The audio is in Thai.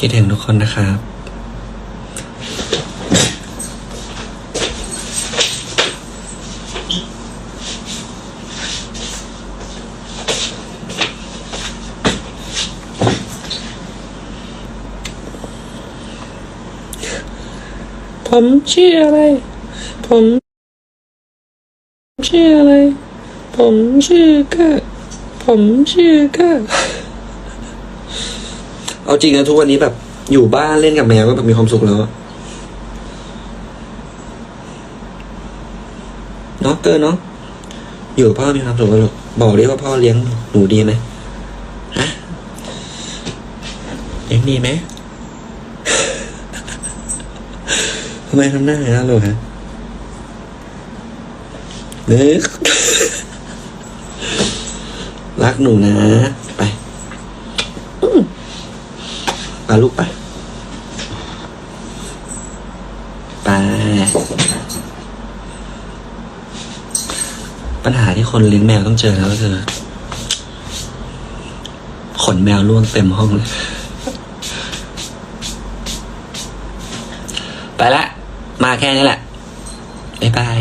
คิดถึงทุกคนนะครับ ผมชื่ออะไร ผมชื่ออะไร ผมชื่อกอร์ผมชื่อกอร์ เอาจริงนะทุกวันนี้แบบ อยู่บ้านเล่นกับแมวก็แบบมีความสุขแล้วเนาะเกอร์เนาะอยู่พ่อมีความสุขแล้วลูกบอกดิว่าพ่อเลี้ยงหนูดีไหมฮะเลี้ยงดีไหมทำไมทำหน้าอย่างนั้นลูกฮะนึกรักหนูนะ ไป ไปลูกไป ไป ปัญหาที่คนเลี้ยงแมวต้องเจอแล้วก็คือ ขนแมวร่วงเต็มห้องเลย ไปละ มาแค่นี้แหละ บ๊ายบาย